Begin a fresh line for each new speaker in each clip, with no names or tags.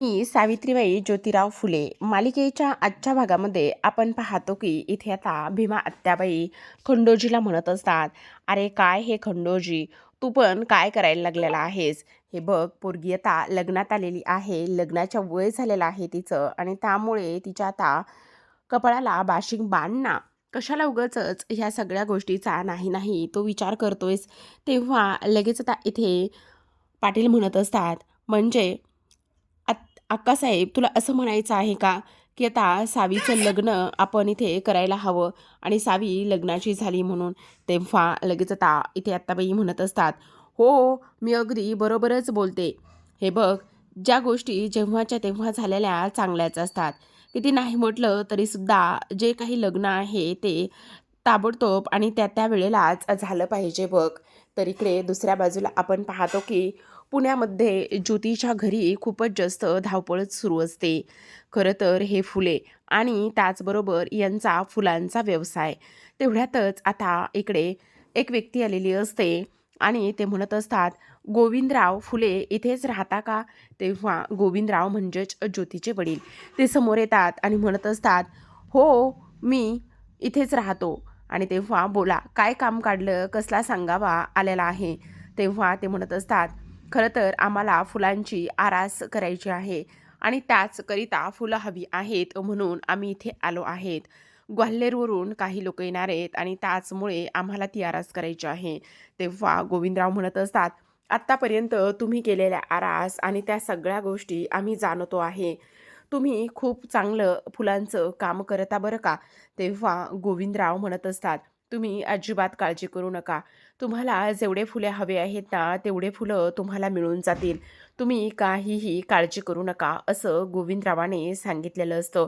मी सावित्रीबाई ज्योतिराव फुले मालिकेच्या आजच्या भागामध्ये आपण पाहतो की इथे आता भीमा आत्याबाई खंडोजीला म्हणत असतात अरे काय हे खंडोजी? तू पण काय करायला लागलेला आहेस? हे बघ पोरगी आता लग्नात आलेली आहे लग्नाच्या वय झालेलं आहे तिचं आणि त्यामुळे तिच्या आता कपाळाला बाशिंग बांधणं कशाला उगाचच ह्या सगळ्या गोष्टीचा नाही नाही तो विचार करतोयस? तेव्हा लगेच आता इथे पाटील म्हणत असतात म्हणजे अक्कासाहेब तुला असं म्हणायचं आहे का की आता सावीचं लग्न आपण इथे करायला हवं? आणि सावी लग्नाची झाली म्हणून. तेव्हा लगेच आता इथे आत्ताबाई म्हणत असतात हो मी अगदी बरोबरच बोलते. हे बघ ज्या गोष्टी जेव्हाच्या तेव्हा झालेल्या चांगल्याच असतात. किती नाही म्हटलं तरीसुद्धा जे काही लग्न आहे ते ताबडतोब आणि त्या त्या वेळेलाच झालं पाहिजे बघ. तर इकडे दुसऱ्या बाजूला आपण पाहतो की पुण्यामध्ये ज्योतीच्या घरी खूपच जास्त धावपळच सुरू असते. खरं तर हे फुले आणि त्याचबरोबर यांचा फुलांचा व्यवसाय. तेवढ्यातच आता इकडे एक व्यक्ती आलेली असते आणि ते म्हणत असतात गोविंदराव फुले इथेच राहता का? तेव्हा गोविंदराव म्हणजेच ज्योतीचे वडील. ते समोर येतात आणि म्हणत असतात हो मी इथेच राहतो. आणि तेव्हा बोला काय काम काढलं? कसला सांगावा आलेला आहे? तेव्हा ते म्हणत असतात खरं तर आम्हाला फुलांची आरास करायची आहे आणि त्याचकरिता फुलं हवी आहेत म्हणून आम्ही इथे आलो आहेत. ग्वाल्हेरवरून काही लोक येणार आहेत आणि त्याचमुळे आम्हाला ती आरास करायची आहे. तेव्हा गोविंदराव म्हणत असतात आत्तापर्यंत तुम्ही केलेल्या आरास आणि त्या सगळ्या गोष्टी आम्ही जाणतो आहे. तुम्ही खूप चांगलं फुलांचं काम करता बरं का? तेव्हा गोविंदराव म्हणत असतात तुम्ही अजिबात काळजी करू नका. तुम्हाला जेवढे फुले हवे आहेत ना तेवढे फुलं तुम्हाला मिळून जातील. तुम्ही काहीही काळजी करू नका असं गोविंदरावाने सांगितलेलं असतं.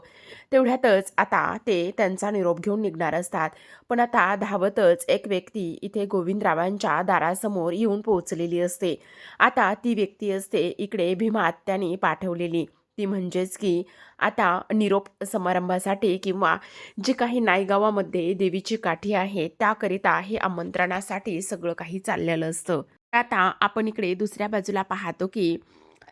तेवढ्यातच आता ते त्यांचा निरोप घेऊन निघणार असतात. पण आता धावतच एक व्यक्ती इथे गोविंदरावांच्या दारासमोर येऊन पोहोचलेली असते. आता ती व्यक्ती असते इकडे भीमात आत्याने पाठवलेली. ती म्हणजेच की आता निरोप समारंभासाठी किंवा जे काही नायगावामध्ये देवीची काठी आहे त्याकरिता हे आमंत्रणासाठी सगळं काही चाललेलं असतं. आता आपण इकडे दुसऱ्या बाजूला पाहतो की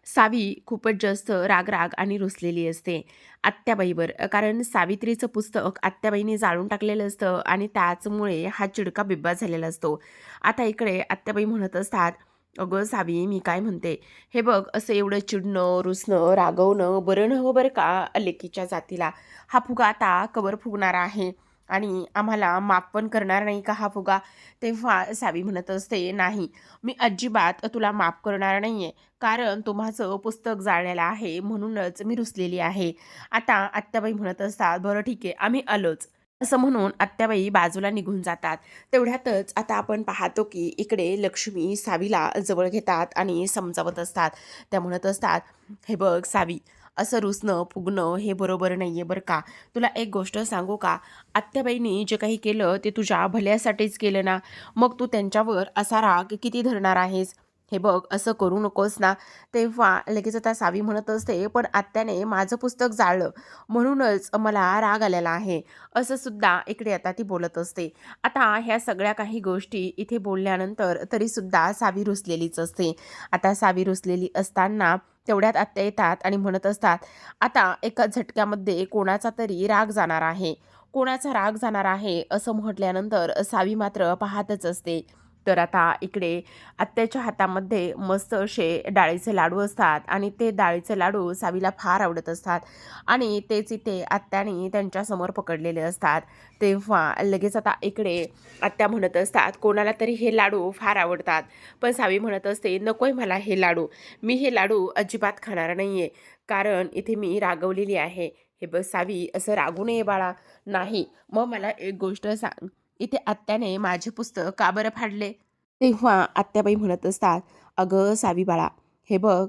सावी खूपच जास्त रागराग आणि रुसलेली असते आत्याबाईवर. कारण सावित्रीचं पुस्तक आत्याबाईने जाळून टाकलेलं असतं आणि त्याचमुळे हा चिडका बिब्बा झालेला असतो. आता इकडे आत्याबाई म्हणत असतात अगं सावी मी काय म्हणते? हे बघ असं एवढं चिडणं रुसणं रागवणं बरं हो बरं का अलेकीच्या जातीला. हा फुगा आता कवर फुगणार आहे आणि आम्हाला माफ पण करणार नाही का हा फुगा? तेव्हा सावी म्हणत असते नाही मी अजिबात तुला माफ करणार नाही आहे कारण तुम्हाचं माझं पुस्तक जाळलेलं आहे म्हणूनच मी रुसलेली आहे. आता आत्याबाई म्हणत असतात बरं ठीक आहे आम्ही आलोच. असं म्हणून आत्याबाई बाजूला निघून जातात. तेवढ्यातच आता आपण पाहतो की इकडे लक्ष्मी सावीला जवळ घेतात आणि समजावत असतात. त्या म्हणत असतात हे बघ सावी असं रुसणं फुगणं हे बरोबर नाही आहे बरं का. तुला एक गोष्ट सांगू का? आत्याबाईंनी जे काही केलं ते तुझ्या भल्यासाठीच केलं ना? मग तू त्यांच्यावर असा राग किती धरणार आहेस? हे बघ असं करू नकोस ना. तेव्हा लगेच आता सावी म्हणत असते पण आत्याने माझं पुस्तक जाळलं. म्हणूनच मला राग आलेला आहे. असं सुद्धा इकडे आता ती बोलत असते. आता ह्या सगळ्या काही गोष्टी इथे बोलल्यानंतर तरीसुद्धा सावी रुसलेलीच असते. आता सावी रुसलेली असताना तेवढ्यात आत्या येतात आणि म्हणत असतात आता एका झटक्यामध्ये कोणाचा तरी राग जाणार आहे. कोणाचा राग जाणार आहे? असं म्हटल्यानंतर सावी मात्र पाहतच असते. तर आता इकडे आत्याच्या हातामध्ये मस्त असे डाळीचे लाडू असतात आणि ते डाळीचे लाडू सावीला फार आवडत असतात. आणि तेच इथे आत्याने त्यांच्यासमोर पकडलेले असतात. तेव्हा लगेच आता इकडे आत्या म्हणत असतात कोणाला तरी हे लाडू फार आवडतात. पण सावी म्हणत असते नकोय मला हे लाडू. मी हे लाडू अजिबात खाणार नाही आहे कारण इथे मी रागवलेली आहे. हे बस सावी असं रागू नये बाळा. नाही. मग मला एक गोष्ट सांग. इथे आत्याने माझे पुस्तक का बरं फाडले? तेव्हा आत्याबाई म्हणत असतात अगं सावी बाळा हे बघ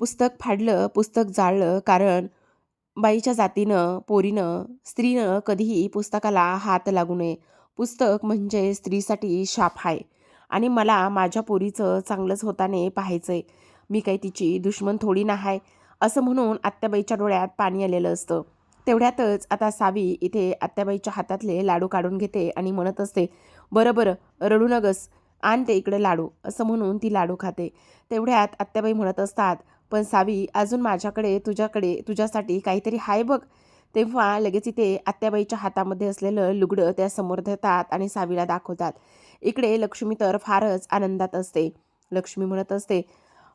पुस्तक फाडलं पुस्तक जाळलं कारण बाईच्या जातीनं पोरीनं स्त्रीनं कधीही पुस्तकाला हात लागू नये. पुस्तक म्हणजे स्त्रीसाठी शाप आहे आणि मला माझ्या पोरीचं चांगलंच होताने पाहायचंय. मी काही तिची दुश्मन थोडी ना आहे असं म्हणून आत्याबाईच्या डोळ्यात पाणी आलेलं असतं. तेवढ्यातच आता सावी इथे आत्याबाईच्या हातातले लाडू काढून घेते आणि म्हणत असते बरं बरं रडू नगस आण ते इकडे लाडू असं म्हणून ती लाडू खाते. तेवढ्यात आत्याबाई म्हणत असतात पण सावी अजून माझ्याकडे तुझ्याकडे तुझ्यासाठी काहीतरी आहे बघ. तेव्हा लगेच इथे आत्याबाईच्या हातामध्ये असलेलं लुगडं त्या समोर देतात आणि सावीला दाखवतात. इकडे लक्ष्मी तर फारच आनंदात असते. लक्ष्मी म्हणत असते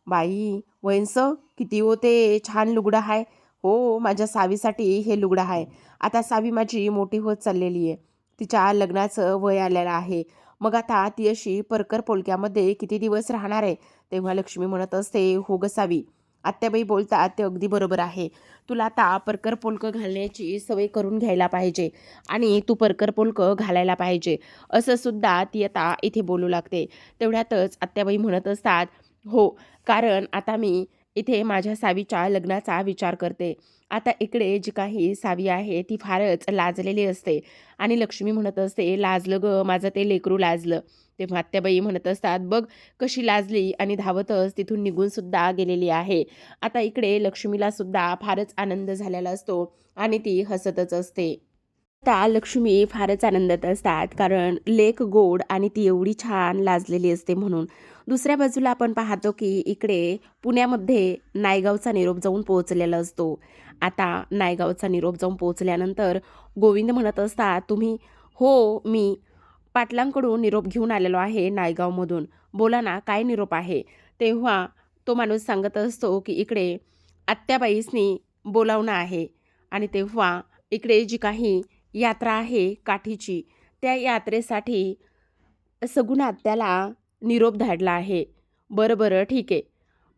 बाई वैंस किती होते छान लुगडं आहे हो माझ्या सावीसाठी हे लुगडं आहे. आता सावी माझी मोठी होत चाललेली आहे. तिच्या लग्नाचं वय आलेलं आहे. मग आता ती अशी परकर पोलक्यामध्ये किती दिवस राहणार आहे? तेव्हा लक्ष्मी म्हणत असते हो ग सावी. आत्याबाई बोलतात ते अगदी बरोबर आहे. तुला आता परकर पोलकं घालण्याची सवय करून घ्यायला पाहिजे आणि तू परकर पोलकं घालायला पाहिजे. असं सुद्धा ती आता इथे बोलू लागते. तेवढ्यातच आत्याबाई म्हणत असतात हो कारण आता मी इथे माझ्या सावीच्या लग्नाचा विचार करते. आता इकडे जी काही सावी आहे ती फारच लाजलेली असते. आणि लक्ष्मी म्हणत असते लाजलं ग माझं ते लेकरू लाजलं. ते मात्याबाई म्हणत असतात बघ कशी लाजली आणि धावतच तिथून निघून सुद्धा गेलेली आहे. आता इकडे लक्ष्मीला सुद्धा फारच आनंद झालेला असतो आणि ती हसतच असते. आता लक्ष्मी फारच आनंदात असतात कारण लेक गोड आणि ती एवढी छान लाजलेली असते म्हणून. दुसऱ्या बाजूला आपण पाहतो की इकडे पुण्यामध्ये नायगावचा निरोप जाऊन पोहोचलेला असतो. आता नायगावचा निरोप जाऊन पोहोचल्यानंतर गोविंद म्हणत असता तुम्ही हो मी पाटलांकडून निरोप घेऊन आलेलो आहे नायगावमधून. बोला ना काय निरोप आहे? तेव्हा तो माणूस सांगत असतो की इकडे आत्याबाईसनी बोलावणं आहे आणि तेव्हा इकडे जी काही यात्रा आहे काठीची त्या यात्रेसाठी सगुण आत्याला निरोप धाडला आहे. बरं बरं ठीक आहे.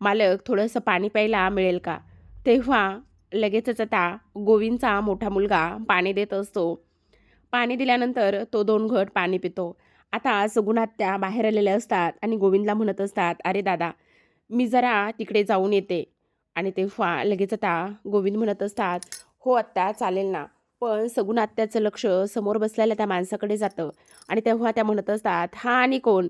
मालक थोडंसं पाणी प्यायला मिळेल का? तेव्हा लगेचच आता गोविंदचा मोठा मुलगा पाणी देत असतो. पाणी दिल्यानंतर तो दोन घट पाणी पितो. आता सगुणात्या बाहेर आलेल्या असतात आणि गोविंदला म्हणत असतात अरे दादा मी जरा तिकडे जाऊन येते. आणि तेव्हा लगेच आता गोविंद म्हणत असतात हो आत्ता चालेल ना. पण सगुण आत्याचं लक्ष समोर बसलेल्या त्या माणसाकडे जातं. आणि तेव्हा त्या म्हणत असतात हा आणि कोण?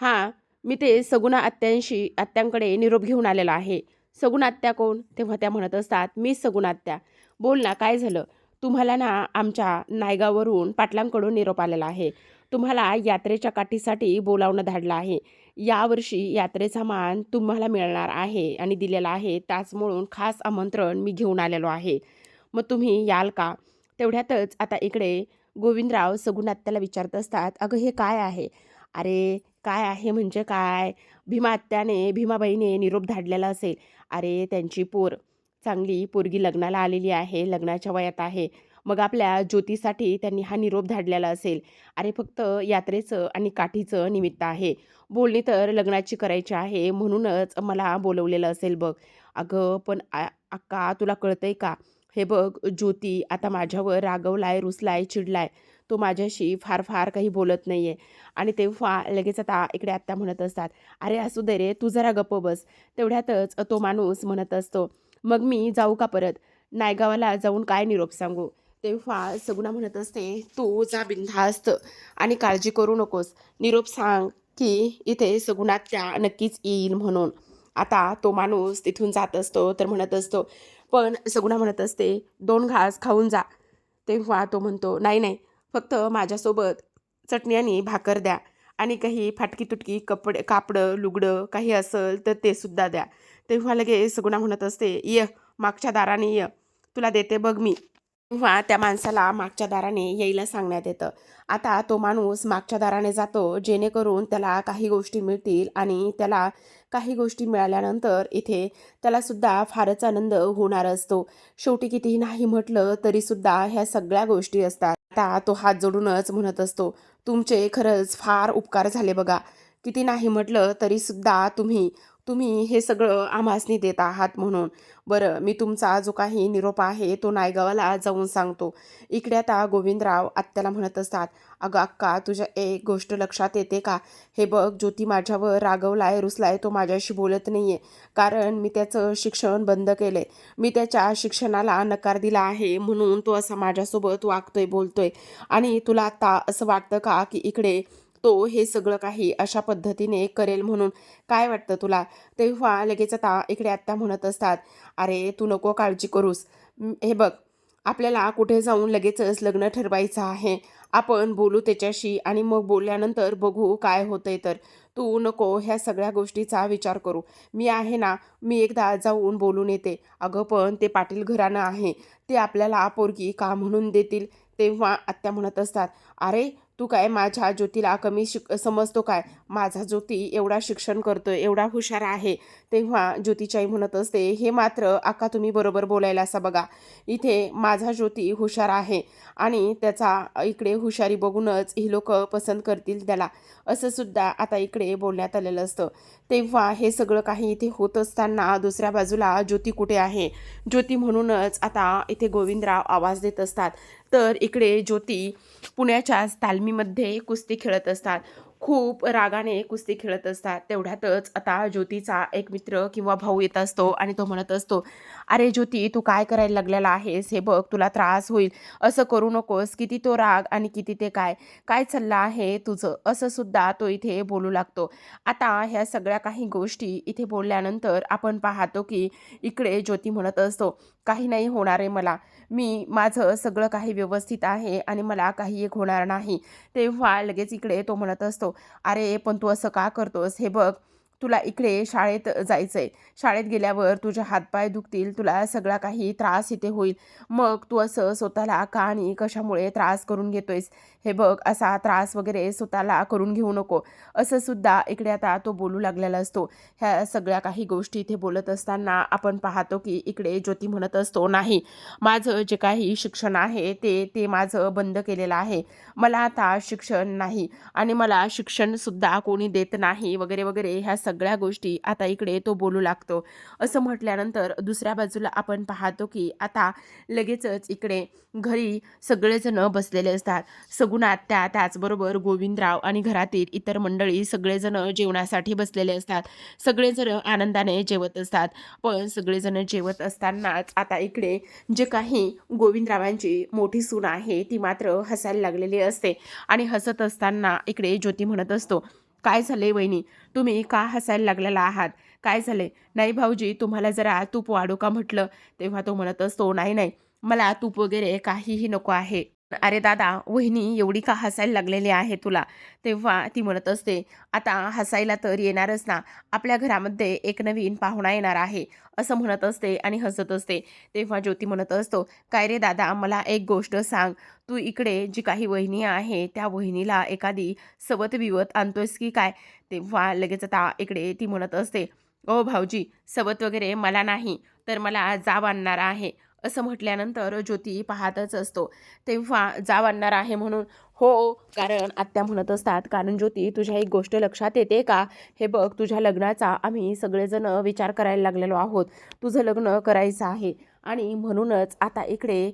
हां मी ते सगुणा आत्यांशी आत्यांकडे निरोप घेऊन आलेला आहे. सगुण आत्या कोण? तेव्हा त्या म्हणत असतात मी सगुण आत्या. बोल ना काय झालं? तुम्हाला ना आमच्या नायगाववरून पाटलांकडून निरोप आलेला आहे. तुम्हाला यात्रेच्या काठीसाठी बोलावणं धाडलं आहे. यावर्षी यात्रेचा मान तुम्हाला मिळणार आहे आणि दिलेला आहे. त्याच म्हणून खास आमंत्रण मी घेऊन आलेलो आहे. मग तुम्ही याल का? तेवढ्यातच आता इकडे गोविंदराव सगुण आत्याला विचारत असतात अगं हे काय आहे? अरे काय आहे म्हणजे काय? भीमा आत्याने भीमाबाईने निरोप धाडलेला असेल. अरे त्यांची पोर. चांगली पोरगी लग्नाला आलेली आहे लग्नाच्या वयात आहे. मग आपल्या ज्योतीसाठी त्यांनी हा निरोप धाडलेला असेल. अरे फक्त यात्रेचं आणि काठीचं निमित्त आहे. बोलणी तर लग्नाची करायची आहे म्हणूनच मला बोलवलेलं असेल बघ. अगं पण आ- अक्का तुला कळतंय का? हे बघ ज्योती आता माझ्यावर रागवलाय रुसलाय चिडलाय. तो माझ्याशी फार फार काही बोलत नाही आहे आणि तेव्हा लगेच आता इकडे आत्ता म्हणत असतात अरे असू दे रे तू जरा गप्प बस. तेवढ्यातच तो माणूस म्हणत असतो मग मी जाऊ का परत? नायगावाला जाऊन काय निरोप सांगू? तेव्हा सगुणा म्हणत असते तू जा बिनधास्त आणि काळजी करू नकोस. निरोप सांग की इथे सगुणात त्या नक्कीच येईल म्हणून. आता तो माणूस तिथून जात असतो तर म्हणत असतो पण सगुणा म्हणत असते दोन घास खाऊन जा. तेव्हा तो म्हणतो नाही नाही फक्त माझ्यासोबत चटणी आणि भाकर द्या आणि काही फाटकी तुटकी कपडे कापडं लुगडं काही असेल तर ते सुद्धा द्या. तेव्हा लगेच सगुणा म्हणत असते ये मागच्या दाराने ये. तुला देते बघ मी. तेव्हा त्या माणसाला मागच्या दाराने यायला सांगण्यात येतं. आता तो माणूस मागच्या दाराने जातो जेणेकरून त्याला काही गोष्टी मिळतील आणि त्याला काही गोष्टी मिळाल्यानंतर इथे त्यालासुद्धा फारच आनंद होणार असतो. शेवटी कितीही नाही म्हटलं तरीसुद्धा ह्या सगळ्या गोष्टी असतात. आता तो हात जोडूनच म्हणत असतो तुमचे खरंच फार उपकार झाले बघा. किती नाही म्हटलं तरीसुद्धा तुम्ही तुम्ही हे सगळं आम्हासनी देत आहात म्हणून. बरं मी तुमचा जो काही निरोप आहे तो नायगावाला जाऊन सांगतो. इकडे आता गोविंदराव आत्याला म्हणत असतात अगं अक्का तुझ्या एक गोष्ट लक्षात येते का? हे बघ ज्योती माझ्यावर रागवलाय रुसलाय तो माझ्याशी बोलत नाही आहे कारण मी त्याचं शिक्षण बंद केलं आहे मी त्याच्या शिक्षणाला नकार दिला आहे म्हणून तो असा माझ्यासोबत वागतोय बोलतोय. आणि तुला आत्ता असं वाटतं का की इकडे तो हे सगळं काही अशा पद्धतीने करेल म्हणून काय वाटतं तुला? तेव्हा लगेच आता इकडे आत्ता म्हणत असतात अरे तू नको काळजी करूस. हे बघ आपल्याला कुठे जाऊन लगेचच लग्न ठरवायचं आहे. आपण बोलू त्याच्याशी आणि मग बोलल्यानंतर बघू काय होतंय तर. तू नको ह्या सगळ्या गोष्टीचा विचार करू. मी आहे ना मी एकदा जाऊन बोलून येते. अगं पण ते पाटील घराणं आहे. ते आपल्याला पोरगी का म्हणून देतील? तेव्हा आत्या म्हणत असतात अरे तू काय माझ्या ज्योतीला कमी शिक समजतो काय? माझा ज्योती एवढा शिक्षण करतो एवढा हुशार आहे. तेव्हा ज्योतीच्याई म्हणत असते हे मात्र आका तुम्ही बरोबर बोलायला असा बघा. इथे माझा ज्योती हुशार आहे आणि त्याचा इकडे हुशारी बघूनच ही लोक पसंत करतील त्याला. असं सुद्धा आता इकडे बोलण्यात आलेलं असतं. तेव्हा हे सगळं काही इथे होत असताना दुसऱ्या बाजूला ज्योती कुठे आहे? ज्योती म्हणूनच आता इथे गोविंदराव आवाज देत असतात. तर इकडे ज्योती पुण्याच्याच तालमीमध्ये कुस्ती खेळत असतात. खूप रागाने कुस्ती खेळत असतात. तेवढ्यातच आता ज्योतीचा एक मित्र किंवा भाऊ येत असतो आणि तो म्हणत असतो अरे ज्योती तू काय करायला लागलेला आहेस? हे बघ तुला त्रास होईल. असं करू नकोस. किती तो राग आणि किती ते काय? काय चाललं आहे तुझं? असं सुद्धा तो इथे बोलू लागतो. आता ह्या सगळ्या काही गोष्टी इथे बोलल्यानंतर आपण पाहतो की इकडे ज्योती म्हणत असतो काही नाही होणार आहे मला. मी माझं सगळं काही व्यवस्थित आहे आणि मला काही एक होणार नाही. तेव्हा लगेच इकडे तो म्हणत असतो अरे पण तू असं का करतोस? हे बघ तुला इकडे शाळेत जायचं आहे शाळेत गेल्यावर तुझे हातपाय दुखतील तुला सगळा काही त्रास इथे होईल. मग तू असं स्वतःला का आणि कशामुळे त्रास करून घेतोयस? हे बघ असा त्रास वगैरे स्वतःला करून घेऊ नको. असं सुद्धा इकडे आता तो बोलू लागलेला असतो. ह्या सगळ्या काही गोष्टी इथे बोलत असताना आपण पाहतो की इकडे ज्योती म्हणत असतो नाही माझं जे काही शिक्षण आहे ते ते माझं बंद केलेलं आहे. मला आता शिक्षण नाही आणि मला शिक्षणसुद्धा कोणी देत नाही वगैरे वगैरे ह्या सगळ्या गोष्टी आता इकडे तो बोलू लागतो. असं म्हटल्यानंतर दुसऱ्या बाजूला आपण पाहतो की आता लगेचच इकडे घरी सगळेजण बसलेले असतात. सगुण आत्या त्याचबरोबर गोविंदराव आणि घरातील इतर मंडळी सगळेजण जेवणासाठी बसलेले असतात. सगळेजण आनंदाने जेवत असतात. पण सगळेजण जेवत असतानाच आता इकडे जे काही गोविंदरावांची मोठी सून आहे ती मात्र हसायला लागलेली असते. आणि हसत असताना इकडे ज्योती म्हणत असतो काय झाले वहिनी? तुम्ही का हसायला लागलेला आहात? काय झाले नाही भाऊजी तुम्हाला जरा तूप वाढू का म्हटलं? तेव्हा तो म्हणत असतो नाही नाही मला तूप वगैरे काहीही नको आहे. अरे दादा वहिनी एवढी का हसायला लागलेली आहे तुला? तेव्हा ती म्हणत असते आता हसायला तर येणारच ना. आपल्या घरामध्ये एक नवीन पाहुणा येणार आहे असं म्हणत असते आणि हसत असते. तेव्हा ज्योती म्हणत असतो काय रे दादा मला एक गोष्ट सांग. तू इकडे जी काही वहिनी आहे त्या वहिनीला एखादी सवत विवत आणतोयस की काय? तेव्हा लगेच आता इकडे ती म्हणत असते ओ भाऊजी सवत वगैरे मला नाही तर मला जाव आणणार आहे. असं म्हटल्यानंतर ज्योती पाहतच असतो. तेव्हा जाव आणणार आहे म्हणून. हो कारण आत्या म्हणत असतात कारण ज्योती तुझ्या एक गोष्ट लक्षात येते का? हे बघ तुझ्या लग्नाचा आम्ही सगळेजण विचार करायला लागलेलो आहोत. तुझं लग्न करायचं आहे आणि म्हणूनच आता इकडे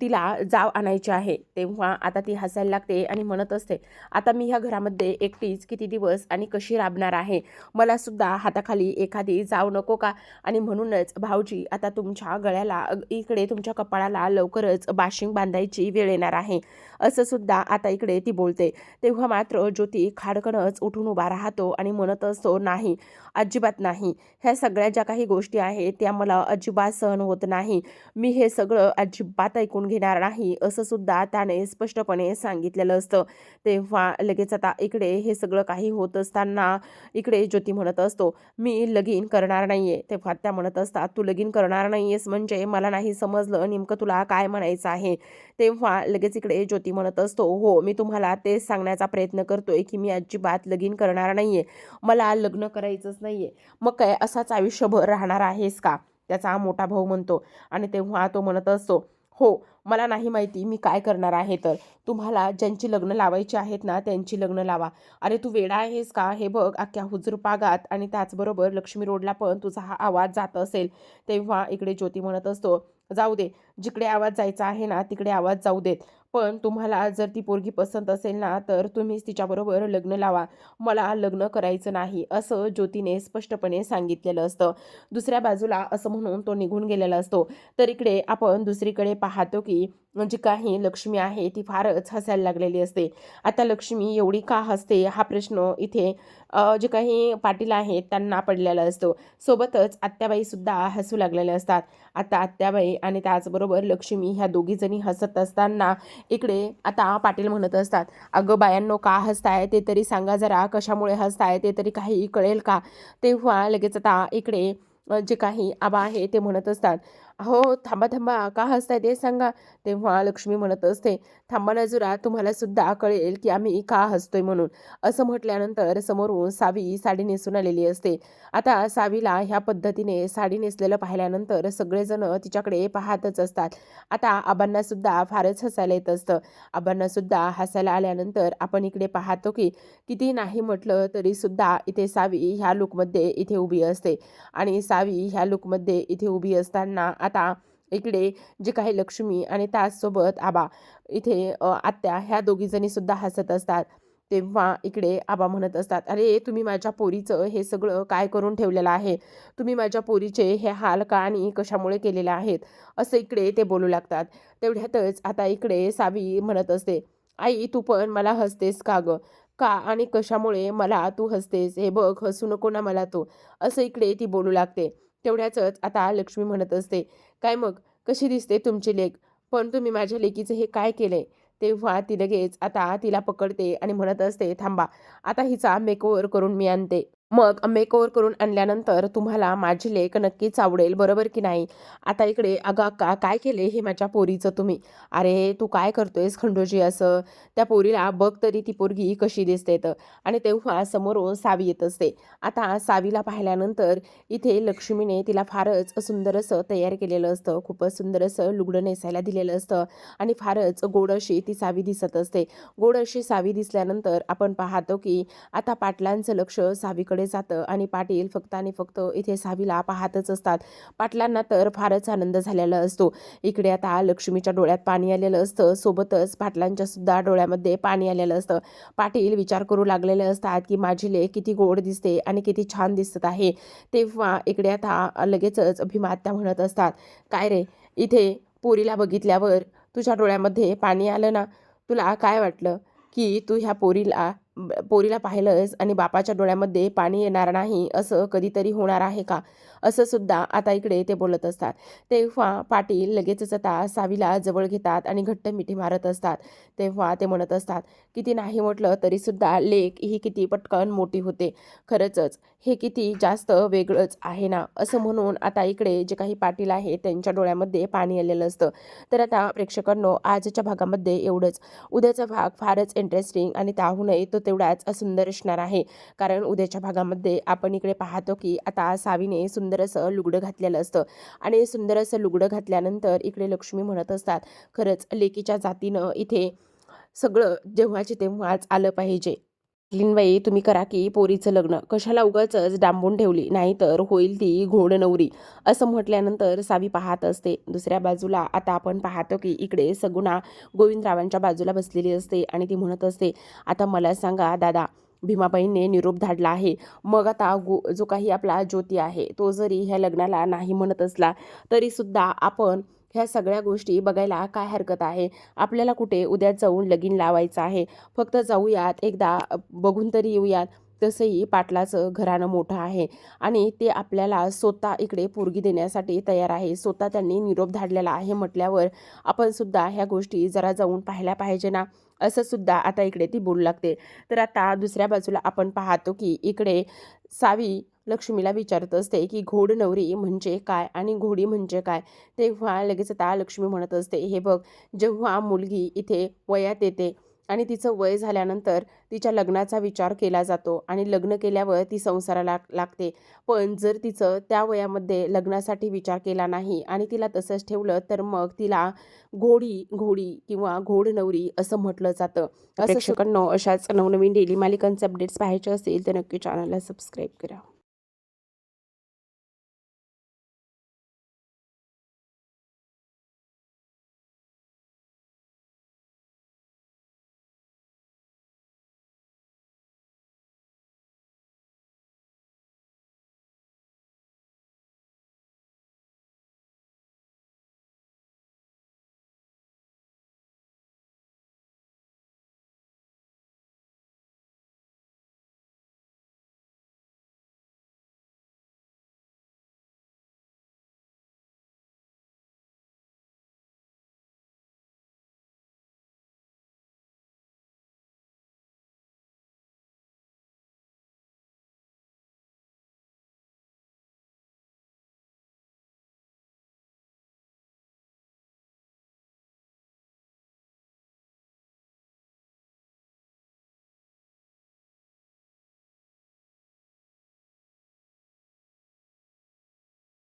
तिला जाव आणायची आहे. तेव्हा आता ती हसायला लागते आणि म्हणत असते आता मी ह्या घरामध्ये एकटीच किती दिवस आणि कशी राबणार आहे? मला सुद्धा हाताखाली एखादी जाव नको का? आणि म्हणूनच भाऊजी आता तुमच्या गळ्याला इकडे तुमच्या कपाळाला लवकरच बाशिंग बांधायची वेळ येणार आहे. असं सुद्धा आता इकडे ती बोलते. तेव्हा मात्र ज्योती खाडकणच उठून उभा राहतो आणि म्हणत असतो नाही अजिबात नाही. ह्या सगळ्या ज्या काही गोष्टी आहेत त्या मला अजिबात सहन होत नाही. मी हे सगळं अजिबात ऐकून घेणार नाही असं सुद्धा त्याने स्पष्टपणे सांगितलेलं असतं. तेव्हा लगेच आता इकडे हे सगळं काही होत असताना इकडे ज्योती म्हणत असतो मी लगीन करणार नाही आहे तेव्हा त्या म्हणत असतात तू लगीन करणार नाही आहेस म्हणजे मला नाही समजलं नेमकं तुला काय म्हणायचं आहे. तेव्हा लगेच इकडे ज्योती म्हणत असतो हो मी तुम्हाला तेच सांगण्याचा प्रयत्न करतोय की मी अजिबात लगीन करणार नाही आहे मला लग्न करायचंच नाही आहे मग काय असाच आयुष्यभर राहणार आहेस का? त्याचा मोठा भाऊ म्हणतो. आणि तेव्हा तो म्हणत असतो हो मला नाही माहिती मी काय करणार आहे तर. तुम्हाला ज्यांची लग्न लावायची आहेत ना त्यांची लग्न लावा. अरे तू वेडा आहेस का? हे बघ अख्ख्या हुजूर पागात आणि त्याचबरोबर लक्ष्मी रोडला पण तुझा हा आवाज जात असेल. तेव्हा इकडे ज्योती म्हणत असतो जाऊ दे जिकडे आवाज जायचा आहे ना तिकडे आवाज जाऊ देत. पण तुम्हाला जर ती पोरगी पसंत असेल ना तर तुम्हीच तिच्याबरोबर लग्न लावा. मला लग्न करायचं नाही असं ज्योतीने स्पष्टपणे सांगितलेलं असतं. दुसऱ्या बाजूला असं म्हणून तो निघून गेलेला असतो. तर इकडे आपण दुसरीकडे पाहतो की म्हणजे जी काही लक्ष्मी आहे ती फारच हसायला लागलेली असते. आता लक्ष्मी एवढी का हसते? हा प्रश्न इथे जे काही पाटील आहेत त्यांना पडलेला असतो. सोबतच आत्याबाईसुद्धा हसू लागलेले असतात. आता आत्याबाई आणि त्याचबरोबर लक्ष्मी ह्या दोघीजणी हसत असताना इकडे आता पाटील म्हणत असतात अगं बायांनो का हसताय? ते तरी सांगा जरा कशामुळे हसताय? ते तरी काही कळेल का? तेव्हा लगेच आता इकडे जे काही आबा आहे ते म्हणत असतात हो थांबा थांबा. का हसताय ते सांगा. तेव्हा लक्ष्मी म्हणत असते थांबाना जुरा तुम्हाला सुद्धा कळेल की आम्ही का हसतोय म्हणून. असं म्हटल्यानंतर समोरून सावी साडी नेसून आलेली असते. आता सावीला ह्या पद्धतीने साडी नेसलेलं पाहिल्यानंतर सगळेजण तिच्याकडे पाहतच असतात. आता आबांना सुद्धा फारच हसायला येत असतं. आबांना सुद्धा हसायला आल्यानंतर आपण इकडे पाहतो की किती नाही म्हटलं तरी सुद्धा इथे सावी ह्या लुकमध्ये इथे उभी असते. आणि सावी ह्या लुकमध्ये इथे उभी असताना आता इकडे जे काही लक्ष्मी आणि त्याचसोबत आबा इथे आत्या ह्या दोघीजणी सुद्धा हसत असतात. तेव्हा इकडे आबा म्हणत असतात अरे तुम्ही माझ्या पोरीचं हे सगळं काय करून ठेवलेलं आहे? तुम्ही माझ्या पोरीचे हे हाल का आणि कशामुळे केलेले आहेत? असं इकडे ते बोलू लागतात. तेवढ्यातच आता इकडे सावी म्हणत असते आई तू पण मला हसतेस का गं? का आणि कशामुळे मला तू हसतेस? हे बघ हसू नको ना मला तू. असं इकडे ती बोलू लागते. तेवढ्याचंच. आता लक्ष्मी म्हणत असते काय मग? कशी दिसते तुमची लेक? पण तुम्ही माझ्या लेकीचं हे काय केलंय? तेव्हा ती लगेच आता तिला पकडते आणि म्हणत असते थांबा आता हिचा मेकओव्हर करून मी आणते. मग मेकओवर करून आणल्यानंतर तुम्हाला माझी लेक नक्कीच आवडेल बरोबर की नाही? आता इकडे अगं अक्का काय केले हे माझ्या पोरीचं तुम्ही? अरे तू काय करतोयस खंडोजी असं? त्या पोरीला बघ तरी ती पोरगी कशी दिसते तर. आणि तेव्हा समोरून सावी येत असते. आता सावीला पाहिल्यानंतर इथे लक्ष्मीने तिला फारच सुंदर असं तयार केलेलं असतं. खूपच सुंदर असं लुगडं नेसायला दिलेलं असतं. आणि फारच गोड अशी ती सावी दिसत असते. गोड अशी सावी दिसल्यानंतर आपण पाहतो की आता पाटलांचं लक्ष सावीकडे जातं आणि पाटील फक्त आणि फक्त इथे सावीला पाहतच असतात. पाटलांना तर फारच आनंद झालेला असतो. इकडे आता लक्ष्मीच्या डोळ्यात पाणी आलेलं असतं. सोबतच पाटलांच्या सुद्धा डोळ्यामध्ये पाणी आलेलं असतं. पाटील विचार करू लागलेले असतात की माझी लेख किती गोड दिसते आणि किती छान दिसत आहे. तेव्हा इकडे आता लगेचच भीमात्या म्हणत असतात काय रे इथे पोरीला बघितल्यावर तुझ्या डोळ्यामध्ये पाणी आलं ना? तुला काय वाटलं की तू ह्या पोरीला पोरीला पाहिलंस आणि बापाच्या डोळ्यामध्ये पाणी येणार नाही असं कधीतरी होणार आहे का? असं सुद्धा आता इकडे ते बोलत असतात. तेव्हा पाटील लगेचच आता सावीला जवळ घेतात आणि घट्ट मिठी मारत असतात. तेव्हा ते म्हणत असतात किती नाही म्हटलं तरीसुद्धा लेख ही किती पटकन मोठी होते. खरंचच हे किती जास्त वेगळंच आहे ना? असं म्हणून आता इकडे जे काही पाटील आहे त्यांच्या डोळ्यामध्ये पाणी आलेलं असतं. तर आता प्रेक्षकांनो आजच्या भागामध्ये एवढंच. उद्याचा भाग फारच इंटरेस्टिंग आणि त्याहूनही तो तेवढाच सुंदर असणार आहे. कारण उद्याच्या भागामध्ये आपण इकडे पाहतो की आता सावीने सुंदर सुंदर असं लुगडं घातलेलं असतं. आणि सुंदर असं लुगडं घातल्यानंतर इकडे लक्ष्मी म्हणत असतात खरंच लेकीच्या जातीनं इथे सगळं जेव्हाचे तेव्हाच आलं पाहिजे. लिनबाई तुम्ही करा की पोरीचं लग्न. कशाला उगाचच डांबून ठेवली? नाहीतर होईल ती घोड नवरी. असं म्हटल्यानंतर सावी पाहत असते. दुसऱ्या बाजूला आता आपण पाहतो की इकडे सगुणा गोविंदरावांच्या बाजूला बसलेली असते आणि ती म्हणत असते आता मला सांगा दादा भीमाबाईंनी निरोप धाडला आहे. मग आता गो जो काही आपला ज्योती आहे तो जरी ह्या लग्नाला नाही म्हणत असला तरीसुद्धा आपण ह्या सगळ्या गोष्टी बघायला काय हरकत आहे? आपल्याला कुठे उद्या जाऊन लगीन लावायचं आहे? फक्त जाऊयात एकदा बघून तरी येऊयात. तसंही पाटलाचं घराणं मोठं आहे आणि ते आपल्याला स्वतः इकडे पोरगी देण्यासाठी तयार आहे. स्वतः त्यांनी निरोप धाडलेला आहे म्हटल्यावर आपण सुद्धा ह्या गोष्टी जरा जाऊन पाहायला पाहिजे ना? असं सुद्धा आता इकडे ती बोलू लागते. तर आता दुसऱ्या बाजूला आपण पाहतो की इकडे सावी लक्ष्मीला विचारत असते की घोड नवरी म्हणजे काय आणि घोडी म्हणजे काय? तेव्हा लगेच आता लक्ष्मी म्हणत असते हे बघ जेव्हा मुलगी इथे वयात येते आणि तिचं वय झाल्यानंतर तिच्या लग्नाचा विचार केला जातो आणि लग्न केल्यावर ती संसाराला लागते. पण जर तिचं त्या वयामध्ये लग्नासाठी विचार केला नाही आणि तिला तसंच ठेवलं तर मग तिला घोडी घोडी किंवा घोड नवरी असं म्हटलं जातं. प्रेक्षकांनो अशाच नवनवीन डेली मालिकांचे अपडेट्स पाहायचे असतील तर नक्की चॅनलला सबस्क्राईब करा.